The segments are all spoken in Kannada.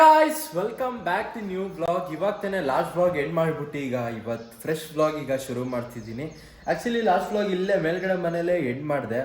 Guys welcome back to new blog ಇವಾಗ ತಾನೇ ಲಾಸ್ಟ್ ಬ್ಲಾಗ್ ಎಂಡ್ ಮಾಡಿಬಿಟ್ಟು ಈಗ ಇವತ್ತು ಫ್ರೆಶ್ ಬ್ಲಾಗ್ ಈಗ ಶುರು ಮಾಡ್ತಿದ್ದೀನಿ. ಆಕ್ಚುಲಿ ಲಾಸ್ಟ್ ಬ್ಲಾಗ್ ಇಲ್ಲೇ ಮೇಲ್ಗಡೆ ಮನೇಲೆ ಎಂಡ್ ಮಾಡಿದೆ.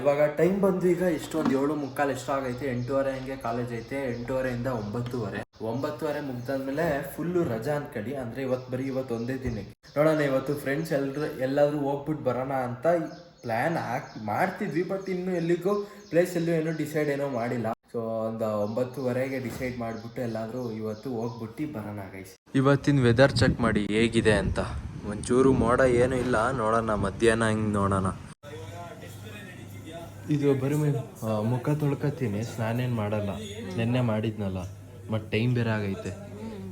ಇವಾಗ ಟೈಮ್ ಬಂದು ಈಗ ಎಷ್ಟೊಂದು ಏಳು ಮುಕ್ಕಾಲು ಎಷ್ಟು ಆಗೈತೆ. ಎಂಟೂವರೆ ಹಂಗೆ ಕಾಲೇಜ್ ಐತೆ. ಎಂಟೂವರೆಯಿಂದ ಒಂಬತ್ತುವರೆ. ಒಂಬತ್ತುವರೆ ಮುಗ್ದಾದ್ಮೇಲೆ ಫುಲ್ಲು ರಜಾ ಅನ್ಕಡಿ. ಅಂದ್ರೆ ಇವತ್ತು ಬರೀ ಇವತ್ತು ಒಂದೇ ದಿನಕ್ಕೆ. ನೋಡೋಣ, ಇವತ್ತು ಫ್ರೆಂಡ್ಸ್ ಎಲ್ರು ಎಲ್ಲಾದ್ರು ಹೋಗ್ಬಿಟ್ಟು ಬರೋಣ ಅಂತ ಪ್ಲಾನ್ ಹಾಕಿ ಮಾಡ್ತಿದ್ವಿ ಬಟ್ ಇನ್ನು ಎಲ್ಲಿಗೂ ಪ್ಲೇಸ್ ಎಲ್ಲೂ ಏನೂ ಡಿಸೈಡ್ ಏನೋ ಮಾಡಿಲ್ಲ. ಸೊ ಒಂದು ಒಂಬತ್ತುವರೆಗೆ ಡಿಸೈಡ್ ಮಾಡಿಬಿಟ್ಟು ಎಲ್ಲಾದರೂ ಇವತ್ತು ಹೋಗ್ಬಿಟ್ಟು ಬರೋಣ ಗೈಸ್ ಇವತ್ತಿನ ವೆದರ್ ಚೆಕ್ ಮಾಡಿ ಹೇಗಿದೆ ಅಂತ. ಒಂಚೂರು ಮೋಡ ಏನೂ ಇಲ್ಲ ನೋಡೋಣ ಮಧ್ಯಾಹ್ನ ಹಿಂಗೆ ನೋಡೋಣ. ಇದು ಬರೀ ಮೇಲೆ ಮುಖ ತೊಳ್ಕೊತೀನಿ ಸ್ನಾನೇನು ಮಾಡಲ್ಲ. ನೆನ್ನೆ ಮಾಡಿದ್ನಲ್ಲ ಮತ್ತು ಟೈಮ್ ಬೇರೆ ಆಗೈತೆ.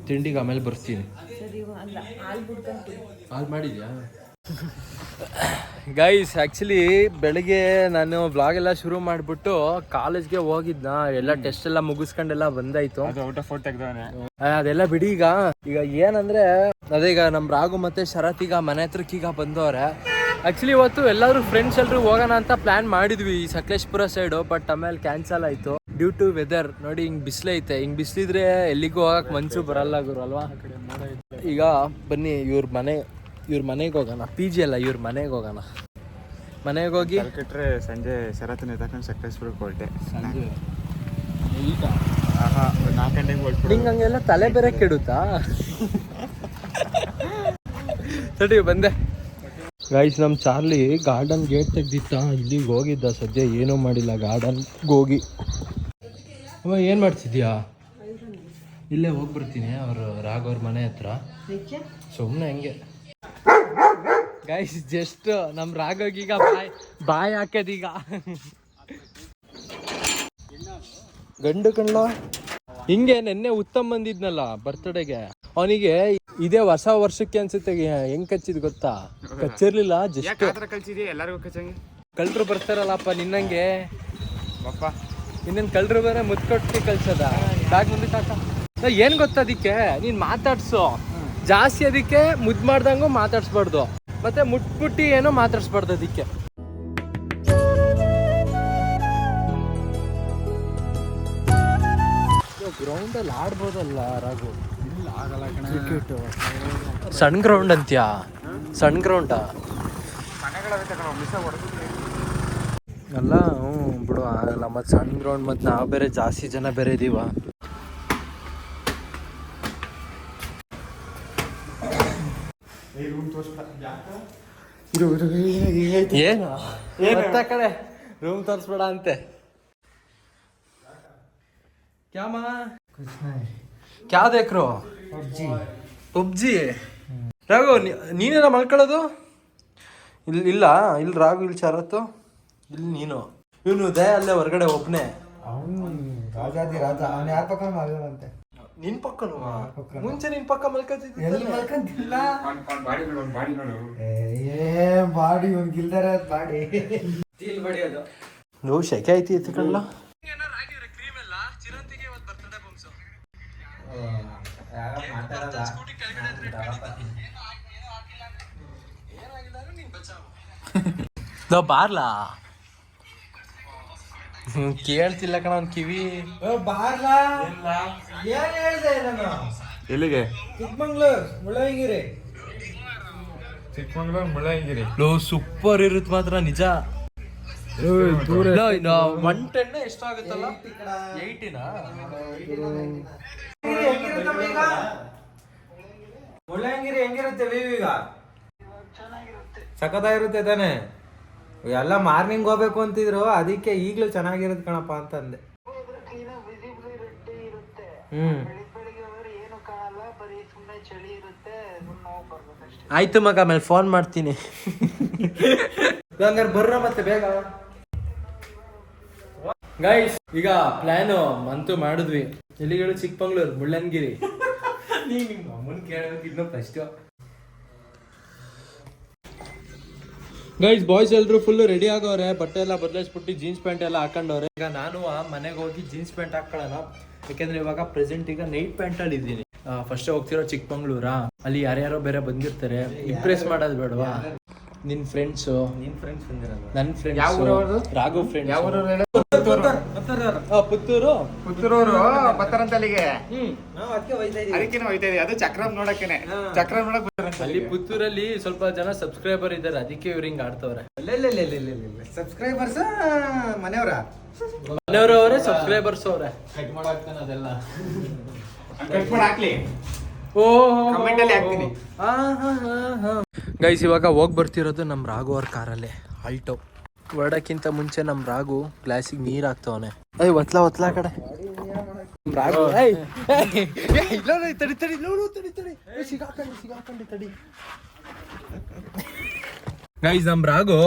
ತಿಂಡಿಗೆ ಆಮೇಲೆ ಬರ್ತೀನಿ. ಹಾಲು ಮಾಡಿದ್ಯಾ? ಗೈಸ್ ಆ್ಯಕ್ಚುಲಿ ಬೆಳಿಗ್ಗೆ ನಾನು ಬ್ಲಾಗ್ ಎಲ್ಲ ಶುರು ಮಾಡಿಬಿಟ್ಟು ಕಾಲೇಜ್ಗೆ ಹೋಗಿದ್ನ. ಎಲ್ಲ ಟೆಸ್ಟ್ ಎಲ್ಲ ಮುಗಿಸ್ಕೊಂಡೆಲ್ಲ ಬಂದಾಯ್ತು. ಅದೆಲ್ಲ ಬಿಡಿ ಈಗ. ಈಗ ಏನಂದ್ರೆ ಅದೇ ಈಗ ನಮ್ ರಾಘು ಮತ್ತೆ ಶರತ್ ಈಗ ಮನೆ ಹತ್ರಕ್ಕೆ ಈಗ ಬಂದವ್ರೆ. ಆಕ್ಚುಲಿ ಇವತ್ತು ಎಲ್ಲರೂ ಫ್ರೆಂಡ್ಸ್ ಎಲ್ಲರೂ ಹೋಗೋಣ ಅಂತ ಪ್ಲಾನ್ ಮಾಡಿದ್ವಿ ಈ ಸಕಲೇಶ್ಪುರ ಸೈಡು ಬಟ್ ಆಮೇಲೆ ಕ್ಯಾನ್ಸಲ್ ಆಯ್ತು. ಡ್ಯೂ ಟು ವೆದರ್ ನೋಡಿ ಹಿಂಗ್ ಬಿಸಿಲೈತೆ. ಹಿಂಗ್ ಬಿಸಿಲಿದ್ರೆ ಎಲ್ಲಿಗೂ ಹೋಗಕ್ ಮನ್ಸು ಬರಲ್ಲ ಗುರು ಅಲ್ವಾ? ಈಗ ಬನ್ನಿ ಇವ್ರ ಮನೆ ಇವ್ರ ಮನೆಗೆ ಹೋಗೋಣ. ಪಿ ಜಿ ಅಲ್ಲ ಇವ್ರ ಮನೆಗೆ ಹೋಗೋಣ. ಮನೆಗೆ ಹೋಗಿ ಕಟ್ಟರೆ ಸಂಜೆ ಶರತ್ನ ಎತ್ತಕೊಂಡು ಸಕಲೇಶ್ಪುರಕ್ಕೆ ಹೊರಟೆ ಈಗ? ಆಹಾ ಒಂದು ನಾಲ್ಕು ಗಂಟೆಗೆ ಹೊರಟು ನಿಂಗೆ ಹಂಗೆಲ್ಲ ತಲೆ ಬೇರೆ ಕೆಡುತ್ತಾ? ಸರಿ ಬಂದೆ. ಗೈಸ್ ನಮ್ಮ ಚಾರ್ಲಿ ಗಾರ್ಡನ್ ಗೇಟ್ ತೆಗ್ದಿತ್ತ? ಇಲ್ಲಿಗೆ ಹೋಗಿದ್ದ ಸದ್ಯ ಏನೂ ಮಾಡಿಲ್ಲ ಗಾರ್ಡನ್ಗೆ ಹೋಗಿ. ಅಮ್ಮ ಏನು ಮಾಡ್ತಿದ್ಯಾ? ಇಲ್ಲೇ ಹೋಗ್ಬಿಡ್ತೀನಿ ಅವರು ರಾಘವ್ರ ಮನೆ ಹತ್ರ. ಸುಮ್ಮನೆ ಹಂಗೆ. ಗೈಸ್ ಜಸ್ಟ್ ನಮ್ ರಾಘೋಗೀಗ ಬಾಯ್ ಬಾಯ್ ಹಾಕದೀಗ ಗಂಡು ಕಣ್ಣ ಹಿಂಗೆ ನೆನ್ನೆ ಉತ್ತಮ್ ಬಂದಿದ್ನಲ್ಲ ಬರ್ತ್ಡೇಗೆ ಅವನಿಗೆ ಇದೇ ಹೊಸ ವರ್ಷಕ್ಕೆ ಅನ್ಸುತ್ತೆ ಹೆಂಗ್ ಕಚ್ಚಿದ್ ಗೊತ್ತಾ? ಕಚ್ಚಿರ್ಲಿಲ್ಲ ಜಸ್ಟ್ ಎಲ್ಲರಿಗೂ ಕಚ್ಚಂಗೆ ಕಳ್ರು ಬರ್ತಾರಲ್ಲಪ್ಪ ನಿನ್ನಂಗೆ. ಇನ್ನೇನ್ ಕಳ್ರು ಬೇರೆ ಮುತ್ಕೊಟ್ಟಿ ಕಳ್ಸದ. ಬ್ಯಾಗ್ ಮುಂದೆ ನಾ ಏನ್ ಗೊತ್ತ ಅದಕ್ಕೆ? ನೀನ್ ಮಾತಾಡ್ಸು. ಜಾಸ್ತಿ ಅದಕ್ಕೆ ಮುದ್ ಮಾಡ್ದಂಗು ಮಾತಾಡ್ಸ್ಬಾರ್ದು. ಮತ್ತೆ ಮುಟ್ಬಿಟ್ಟು ಏನೋ ಮಾತಾಡ್ಸ್ಬಾರ್ದು ಅದಕ್ಕೆ. ಗ್ರೌಂಡ್ ಅಲ್ಲಿ ಆಡ್ಬೋದಲ್ಲ ರಾಘು? ಇಲ್ಲ ಆಗಲ್ಲ ಕಣ. ಕ್ರಿಕೆಟ್ ಸಣ್ಣ ಗ್ರೌಂಡ್ ಅಂತ್ಯಾ? ಸಣ್ಣ ಗ್ರೌಂಡ ಅಲ್ಲ ಹ್ಞೂ ಬಿಡು ಆಗಲ್ಲ ಮತ್ತು ಸಣ್ಣ ಗ್ರೌಂಡ್ ಮತ್ತು ನಾವು ಬೇರೆ ಜಾಸ್ತಿ ಜನ ಬೇರೆ ಇದೀವ. ಏನು ಮತ್ತೆ ಕಡೆ ರೂಮ್ ತೋರಿಸ್ಬೇಡ ಅಂತೆ ಕ್ಯಾಮ ಕ್ಯಾ ದೇಖ್ರೋ ಪಬ್ಜಿ ರಾಘು ನೀನೇನ ಮಲ್ಕೊಳ್ಳೋದು ಇಲ್ಲಿ ಇಲ್ಲ ಇಲ್ಲಿ ರಾಘು ಇಲ್ಲಿ ಶರತ್ತು ಇಲ್ಲಿ ನೀನು ಇವನು ದಯ ಅಲ್ಲೇ ಹೊರಗಡೆ ಅವನು ರಾಜಾದಿ ರಾಜ ಅವನ ಯಾರ ಪಕ್ಕ ಮಗನಂತೆ ನಿನ್ ಪಕ್ಕನು? ಮುಂಚೆ ನಿನ್ ಪಕ್ಕ ಮಲ್ಕೊತಿದ್ದಿ ಎಲ್ಲಿ ಮಲ್ಕಂತಿಲ್ಲ? Body body. ನೋಡು ಏ ಬಾಡಿ ಬಾಡಿ ನೀವು ಶೆಕೆ ಐತಿ ಎತ್ಕೊಳ್ಳ ಬಾರ್ಲಾ? ಹ್ಮ್, ಕೇಳ್ತಿಲ್ಲ ಕಣ ಒಂದ್ ಕಿವಿ. ಬಾರ್ಲಾ? ಏನ್ ಹೇಳ್ದೆ ನಾನು. ಎಲ್ಲಿಗೆ? ಚಿಕ್ಕಮಂಗ್ಳೂರ್ ಮುಳ್ಳಯ್ಯನಗಿರಿ. ಚಿಕ್ಕಮಂಗ್ಳೂರ್ ಮುಳ್ಳಯ್ಯನಗಿರಿ. ಲೋ ಸೂಪರ್ ಇರುತ್ತೆ ಮಾತ್ರ ನಿಜ. ಒನ್ ಟೆನ್ ಎಷ್ಟಾಗುತ್ತಲ್ಲ ಏಯ್ಟಿನ ಮುಳ್ಳಯ್ಯನಗಿರಿ ಹೆಂಗಿರುತ್ತೆ ವ್ಯೂ ಈಗ ಸಖತ್ತಾಗಿರುತ್ತೆ ತಾನೆ. ಎಲ್ಲ ಮಾರ್ನಿಂಗ್ ಹೋಗ್ಬೇಕು ಅಂತಿದ್ರು ಅದಕ್ಕೆ ಈಗ್ಲೂ ಚೆನ್ನಾಗಿರುತ್ತೆ ಕಣಪ್ಪ ಅಂತಂದೆ. ಹ್ಮ್. ಆಯ್ತು ಮಗ ಆಮೇಲೆ ಫೋನ್ ಮಾಡ್ತೀನಿ. ಹಂಗಾರೆ ಬರ್ರ ಮತ್ತೆ ಬೇಗ. ಗೈಸ್ ಈಗ ಪ್ಲಾನು ಮಂತು ಮಾಡಿದ್ವಿ. ಎಲ್ಲಿಗಳು ಚಿಕ್ಕಮಂಗ್ಳೂರ್ ಮುಳ್ಳನ್ಗಿರಿ. ನೀನ್ ನಿಮ್ಮ ಅಮ್ಮನ್ ಕೇಳಬೇಕು ಇನ್ನು ಫಸ್ಟ್ ಗೈಸ್ ಬಾಯ್ಸ್ ಎಲ್ಲರೂ ಫುಲ್ ರೆಡಿ ಆಗೋರೆ ಬಟ್ಟೆ ಎಲ್ಲ ಬದಲಾಯಿಸ್ಬಿಟ್ಟು ಜೀನ್ಸ್ ಪ್ಯಾಂಟ್ ಎಲ್ಲ ಹಾಕೊಂಡವ್ರೆ. ಈಗ ನಾನು ಆ ಮನೆಗೆ ಹೋಗಿ ಜೀನ್ಸ್ ಪ್ಯಾಂಟ್ ಹಾಕೊಳ್ಳಲ್ಲ ಯಾಕೆಂದ್ರೆ ಇವಾಗ ಪ್ರೆಸೆಂಟ್ ಈಗ ನೈಟ್ ಪ್ಯಾಂಟ್ ಅಲ್ಲಿ ಇದ್ದೀನಿ. ಫಸ್ಟ್ ಹೋಗ್ತಿರೋ ಚಿಕ್ಕಮಂಗ್ಳೂರಾ. ಅಲ್ಲಿ ಯಾರ್ಯಾರೋ ಬೇರೆ ಬಂದಿರ್ತಾರೆ. ಇಂಪ್ರೆಸ್ ಮಾಡೋದು ಬೇಡವಾ? ನಿನ್ ಫ್ರೆಂಡ್ಸ್ ನಿನ್ ಫ್ರೆಂಡ್ಸ್ ಬಂದಿರಲ್ಲ ನನ್ನ ಯಾವ? ಫ್ರೆಂಡ್ಸ್ ರಾಘು ಫ್ರೆಂಡ್ ಯಾವ? ಪುತ್ತೂರು. ಪುತ್ತೂರವ್ರು. ಬರ್ತಾರಂತ ಅಲ್ಲಿಗೆ ಹ್ಮ್. ನಾವು ಅದಕ್ಕೆ ಹೋಯ್ತಾ ಇದೀವಿ. ಅದಕ್ಕೆ ಹೋಯ್ತಾ ಇದೀವಿ. ಅದು ಚಕ್ರಮ್ ನೋಡಕ್ಕೇನೆ. ಚಕ್ರಮ್ ಚಕ್ರಂ ನೋಡಕ್ ಅಲ್ಲಿ ಪುತ್ತೂರಲ್ಲಿ ಸ್ವಲ್ಪ ಜನ ಸಬ್ಸ್ಕ್ರೈಬರ್ ಇದ್ದಾರೆ ಅದಕ್ಕೆ ಇವ್ರು ಹಿಂಗ್ ಆಡ್ತವ್ರೆ. ಸಬ್ಸ್ಕ್ರೈಬರ್ಸ್ ಮನೆಯವರ ಮನೆಯವರು? ಅವರೇ ಸಬ್ಸ್ಕ್ರೈಬರ್ಸ್ ಅವ್ರೆ. ಕಟ್ ಮಾಡಾಕ್ತಾನೆ ಅದೆಲ್ಲ. ಕಟ್ ಮಾಡಿ ಹಾಕ್ಲಿ ಓ Comment ಅಲ್ಲಿ ಹಾಕ್ತೀನಿ. ಗೈಸ್ ಇವಾಗ ಹೋಗಿ ಬರ್ತಿರೋದು ನಮ್ಮ ರಾಘು ಅವ್ರ ಕಾರಲ್ಲೇ ಆಲ್ಟೋ ಹೊರಡಕ್ಕಿಂತ ಮುಂಚೆ ನಮ್ಮ ರಾಘು ಗ್ಲಾಸಿಗೆ ನೀರ್ ಹಾಕ್ತವನೆ. ಅಯ್ಯ ಒತ್ಲಾ ಒತ್ಲಾ ಕಡೆ. ತಡಿ ತಡಿ ನೋಡು ತಡಿ ತಡಿ. ಸಿಗಾಕಂಡಿ ಸಿಗಾಕೊಂಡೆ ತಡಿ. ಗೈಸ್ ನಮ್ ರಾಘು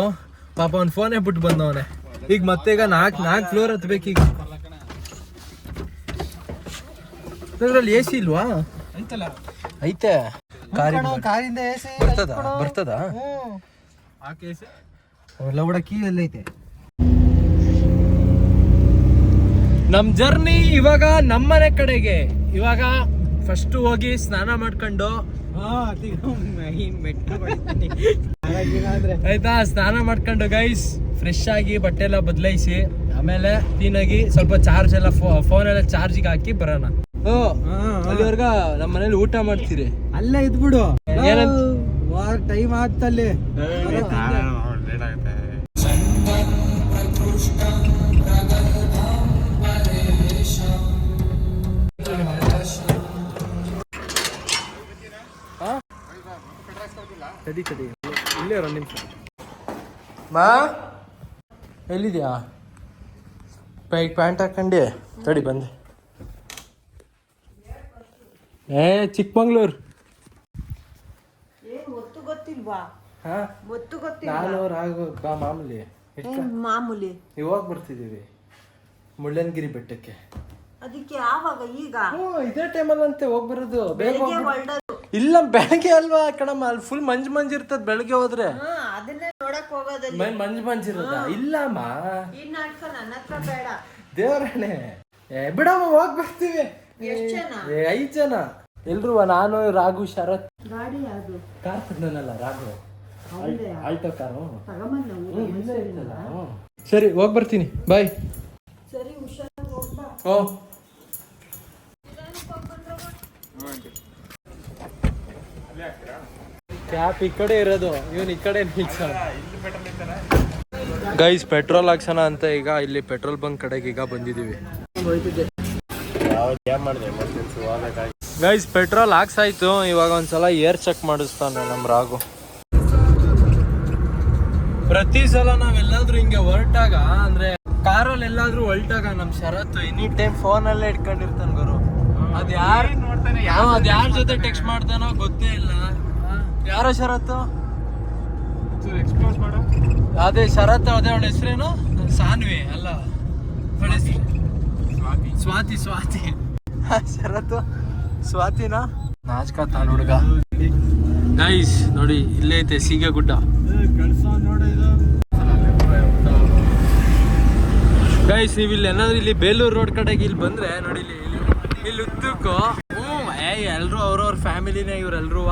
ಪಾಪ ಅವ್ನ ಫೋನೇ ಬಿಟ್ಟು ಬಂದವನೆ. ಈಗ ಮತ್ತೆ ಈಗ ನಾಲ್ಕು ನಾಲ್ಕು ಫ್ಲೋರ್ ಹತ್ಬೇಕೀಗ ಈಗ. ಎ ಸಿ ಇಲ್ವಾ? ಐತೆ. ಕಾರಿಂದ ಕಾರಿಂದ ಎಸಿ ಬರ್ತದ? ಬರ್ತದ? ಲೌಡ ಕೀ ಎಲ್ಲೈತೆ ನಮ್ ಜರ್ನಿ ಇವಾಗ ನಮ್ಮನೆ ಕಡೆಗೆ. ಇವಾಗ ಫಸ್ಟ್ ಹೋಗಿ ಸ್ನಾನ ಮಾಡ್ಕೊಂಡು ಆಯ್ತಾ? ಸ್ನಾನ ಮಾಡ್ಕೊಂಡು ಗೈಸ್ ಫ್ರೆಶ್ ಆಗಿ ಬಟ್ಟೆ ಎಲ್ಲ ಬದಲಾಯಿಸಿ ಆಮೇಲೆ ಕ್ಲೀನಾಗಿ ಸ್ವಲ್ಪ ಚಾರ್ಜ್ ಎಲ್ಲ ಫೋನ್ ಎಲ್ಲ ಚಾರ್ಜಿಗೆ ಹಾಕಿ ಬರೋಣ. ಓ ಅಲ್ಲಿವರ್ಗ ನಮ್ಮ ಮನೇಲಿ ಊಟ ಮಾಡ್ತೀರಿ. ಅಲ್ಲೇ ಇದ್ಬಿಡು. ಏನಂತ? ವಾರ ಟೈಮ್ ಆಗ್ತಲ್ಲಿ ತಡಿ ತಡಿ. ಇಲ್ಲೇ ಒಂದು ನಿಮಿಷ ಮಾ? ಎಲ್ಲಿದ್ಯಾ? ಪ್ಯಾಂಟ್ ಪ್ಯಾಂಟ್ ಹಾಕೊಂಡೆ. ತಡಿ ಬಂದೆ. ಏ ಚಿಕ್ಕಮಂಗ್ಳೂರು. ಏನ್ ಒತ್ತು ಗೊತ್ತಿಲ್ವಾ? ಹಾ? ಒತ್ತು ಗೊತ್ತಿಲ್ವಾ? ನಾನು ರಾಘು ಬಾ ಮಾಮೂಲಿ. ಮಾಮೂಲಿ? ಇವಾಗ ಬರ್ತಿದ್ದೀವಿ. ಮುಳ್ಳನ್ಗಿರಿ ಬೆಟ್ಟಕ್ಕೆ. ಅದಕ್ಕೆ ಯಾವಾಗ ಈಗ? ಹ್ಞೂ ಇದೇ ಟೈಮಲ್ಲಂತೆ ಹೋಗಿ ಬರೋದು. ಬೇಗ ಬೆಳಿಗ್ಗೆ ಹೋಗ್ಬಿಡು. ಹೊರಡೋದು ಇಲ್ಲ ಬೆಳಗ್ಗೆ ಅಲ್ವಾ ಕಣಮ್ಮ? ಅಲ್ಲಿ ಫುಲ್ ಮಂಜು ಮಂಜು ಇರ್ತದ ಬೆಳಗ್ಗೆ ಹೋದ್ರೆ. ಹಾ ಅದನ್ನೇ ನೋಡಕ್ ಹೋಗೋದಲ್ಲಿ. ಮೈ- ಮಂಜು ಮಂಜು ಇರೋದ ಇಲ್ಲಮ್ಮ. ಈ ನಾಟಕ ನನ್ನ ಹತ್ರ ಬೇಡ. ದೇವರಣೆ ಏ ಬಿಡಮ್ಮ ಹೋಗ್ ಬರ್ತೀವಿ. ಎಷ್ಟ್ ಜನ? ಏ ಐದ್ ಜನ. ಎಲ್ರು ನಾನು ರಾಘು ಶರತ್. ಗಾಡಿ ಯಾವ್ದು ಕಾರ್ ತಂದನಲ್ಲ ರಾಘು? Alto car. ತಗೊಂಬಂದ ಹ್ಮ್. ಸರಿ ಹೋಗ್ ಬರ್ತೀನಿ. ಬಾಯ್. ಸರಿ ಹುಷಾರಾಗಿ ಹೋಗ್ಬಾ. ಓ. ಕ್ಯಾಪ್ ಈ ಕಡೆ ಇರೋದು, ಇವನ್ ಈ ಕಡೆ ಗೈಸ್ ಪೆಟ್ರೋಲ್ ಹಾಕ್ಸೋಣ ಅಂತ ಈಗ ಇಲ್ಲಿ ಪೆಟ್ರೋಲ್ ಬಂಕ್ ಕಡೆಗೆ ಈಗ ಬಂದಿದೀವಿ ಗೈಸ್ ಪೆಟ್ರೋಲ್ ಹಾಕ್ಸಾಯ್ತು. ಇವಾಗ ಒಂದ್ಸಲ ಏರ್ ಚೆಕ್ ಮಾಡಿಸ್ತಾನೆ ನಮ್ ರಾಗು ಪ್ರತಿ ಸಲ ನಾವೆಲ್ಲಾದ್ರೂ ಹಿಂಗೆ ಹೊರಟಾಗ, ಅಂದ್ರೆ ಕಾರಲ್ಲಿ ಎಲ್ಲಾದ್ರೂ ಹೊರಟಾಗ ನಮ್ ಶರತ್ ಎನಿ ಟೈಮ್ ಫೋನ್ ಅಲ್ಲೇ ಇಟ್ಕೊಂಡಿರ್ತಾನೆ ಗುರು. ಅದ್ ಯಾರ್ ಹಾ, ಅದ್ ಯಾರ ಜೊತೆ ಟೆಕ್ಸ್ಟ್ ಮಾಡ್ತಾನೋ ಗೊತ್ತೇ ಇಲ್ಲ. ಯಾರೋ ಶರತ್ತು ಎಕ್ಸ್ಪೋಸ್ ಮಾಡು. ಅದೇ ಶರತ್ ಅದೇ ಅವಳ ಹೆಸರೇನು? ಸಾನ್ವಿ ಅಲ್ಲ. ಅವಳ ಹೆಸ್ರು ಸ್ವಾತಿ. ಸ್ವಾತಿ. ಶರತ್ತು ಸ್ವಾತಿನಾ? ನಾಚ್ಕತ್ತಾನ ಹುಡುಗ. ಗೈಸ್ ನೋಡಿ ಇಲ್ಲೇ ಐತೆ ಸೀಗೆ ಗುಡ್ಡ. ಗೈಸ್ ನೀವು ಇಲ್ಲಿ ಏನಾದ್ರು ಇಲ್ಲಿ ಬೇಲೂರು ರೋಡ್ ಕಡೆಗೆ ಇಲ್ಲಿ ಬಂದ್ರೆ ನೋಡಿ ಇಲ್ಲಿ ಇಲ್ಲಿ ಇಲ್ಲಿ ಉದ್ದಕ್ಕೂ ಎಲ್ರು ಅವ್ರವ್ರ ಫ್ಯಾಮಿಲಿನೇ ಇವರೆಲ್ಲರೂ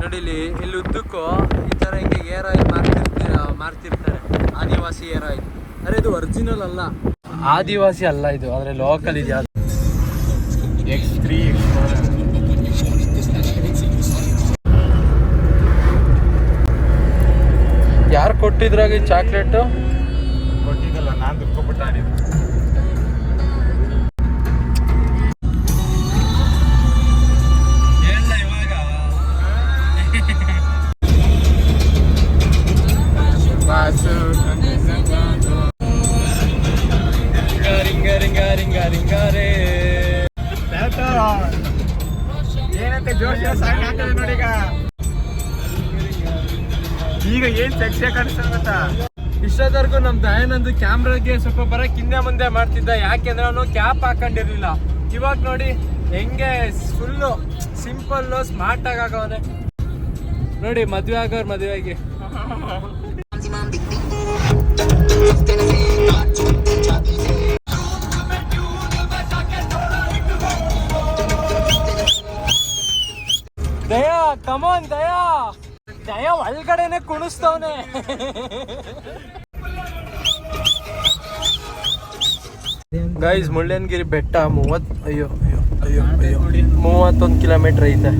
ನೋಡಿ ಇಲ್ಲಿ ಉದ್ದಕ್ಕೂ ಈ ಥರ ಹಿಂಗೆ ಏರ್ ಆಯಿಲ್ ಮಾರ್ತಿರ್ತೀರ ಮಾರ್ತಿರ್ತಾರೆ. ಆದಿವಾಸಿ ಏರ್ ಆಯಿಲ್ ಅರೆ, ಇದು ಒರಿಜಿನಲ್ ಅಲ್ಲ. ಆದಿವಾಸಿ ಅಲ್ಲ ಇದು, ಆದರೆ ಲೋಕಲ್ ಇದೆ ಎಕ್ಸ್ ತ್ರೀ ಯಾರು ಕೊಟ್ಟಿದ್ರಾಗ ಈ ಚಾಕ್ಲೇಟು ಈಗ ಏನ್ ಸೆಕ್ಸಿ ಕಾಣಿಸ್ತಾ ಇಷ್ಟದವರೆಗೂ ನಮ್ ದಯಾನಂದು ಕ್ಯಾಮ್ರಾಗೆ ಸ್ವಲ್ಪ ಬರಕ್ ಹಿಂದೆ ಮುಂದೆ ಮಾಡ್ತಿದ್ದ. ಯಾಕೆಂದ್ರೆ ಅವನು ಕ್ಯಾಪ್ ಹಾಕೊಂಡಿರ್ಲಿಲ್ಲ. ಇವಾಗ ನೋಡಿ, ಹೆಂಗೆ ಫುಲ್ಲು ಸಿಂಪಲ್ ಸ್ಮಾರ್ಟ್ ಆಗಿ ಆಗವನೆ. ನೋಡಿ, ಮದ್ವೆ ಆಗೋರ್ ಆಗಿ. ದಯಾ ಕಮೋನ್ ದಯಾ. ಜಯ ಒಳಗಡೆನೆ ಕುಣಿಸ್ತವನೆ. ಗೈಸ್ ಮುಳ್ಳಯ್ಯನಗಿರಿ ಬೆಟ್ಟ ಮೂವತ್ ಅಯ್ಯೋ ಅಯ್ಯೋ ಅಯ್ಯೋ ಅಯ್ಯೋ. ಮೂವತ್ತೊಂದು ಕಿಲೋಮೀಟರ್ ಐತೆ.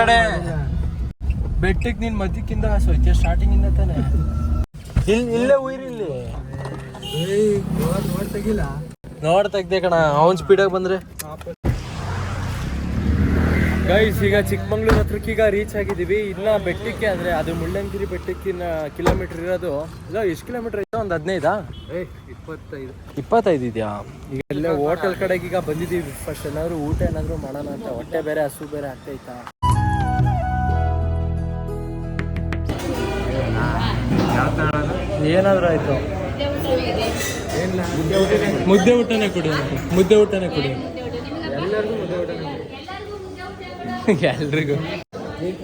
ಕಡೆ. ಬೆಟ್ಟಕ್ಕೆ ನೀನ್ ಮದ್ಯಕ್ಕಿಂತ ಸ್ವಚ್ಛ ಸ್ಟಾರ್ಟಿಂಗ್ ಇಂದ ತಾನೆ? ಇಲ್ಲಿ ಇಲ್ಲೇ ಉಯ್ರಿ ಇಲ್ಲಿ. ನೋಡ್ ತೆಗ್ದೆ ಕಣ ಅವನ್ ಆಗಿ ಬಂದ್ರೆ. ಗೈಸ್ ಈಗ ಚಿಕ್ಕಮಂಗ್ಳೂರ್ ಹತ್ರಕ್ಕೆ ಈಗ ರೀಚ್ ಆಗಿದೀವಿ ಇನ್ನ ಬೆಟ್ಟಕ್ಕೆ ಅಂದ್ರೆ ಅದು ಮುಳ್ಳಂಗಿರಿ ಬೆಟ್ಟಕ್ಕಿನ ಕಿಲೋಮೀಟರ್ ಇರೋದು. ಇಲ್ಲ ಎಷ್ಟು ಕಿಲೋಮೀಟರ್ ಇದೆ? ಒಂದ್ ಹದಿನೈದಾ? ಇಪ್ಪತ್ತೈದು. ಇಪ್ಪತ್ತೈದು ಇದೆಯಾ? ಈಗ ಇಲ್ಲೇ ಹೋಟೆಲ್ ಕಡೆಗೆ ಈಗ ಬಂದಿದೀವಿ ಫಸ್ಟ್ ಏನಾದ್ರು ಊಟ ಏನಾದ್ರು ಮಾಡೋಣ ಅಂತ. ಹೊಟ್ಟೆ ಬೇರೆ ಹಸು ಬೇರೆ ಆಗ್ತೈತಾ? ಏನಾದ್ರು ಆಯ್ತು? ಮುದ್ದೆ ಊಟನೇ ಕೊಡಿ ಮುದ್ದೆ ಊಟನೇ ಕೊಡಿ. ಎಲ್ರಿಗೂ.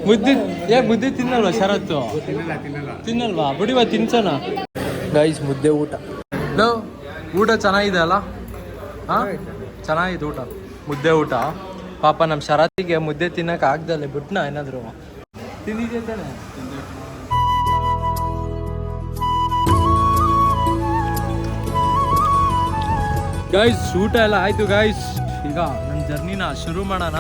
ಮುದ್ದೆ, ಏ, ಮುದ್ದೆ ತಿನ್ನಲ್ವಾ ಶರತ್ತು? ತಿನ್ನಲ್ವಾ? ಬಿಡಿವಾ, ತಿನ್ಸೋಣ. ಗೈಸ್ ಮುದ್ದೆ ಊಟ. ಲೋ, ಊಟ ಚೆನ್ನಾಗಿದೆ ಅಲ್ಲ? ಹಾ? ಚೆನ್ನಾಗಿದೆ ಊಟ. ಮುದ್ದೆ ಊಟ. ಪಾಪ ನಮ್ಮ ಶರತ್ತಿಗೆ ಮುದ್ದೆ ತಿನ್ನಕ್ ಆಗ್ದಲ್ಲ ಬಿಟ್ನಾ ಏನಾದ್ರು? ತಿಂದಿದ್ದೆ ತಾನೆ? ಗೈಸ್ ಊಟ ಎಲ್ಲ ಆಯ್ತು ಗೈಸ್ ಈಗ ನನ್ನ ಜರ್ನಿನ ಶುರು ಮಾಡೋಣ.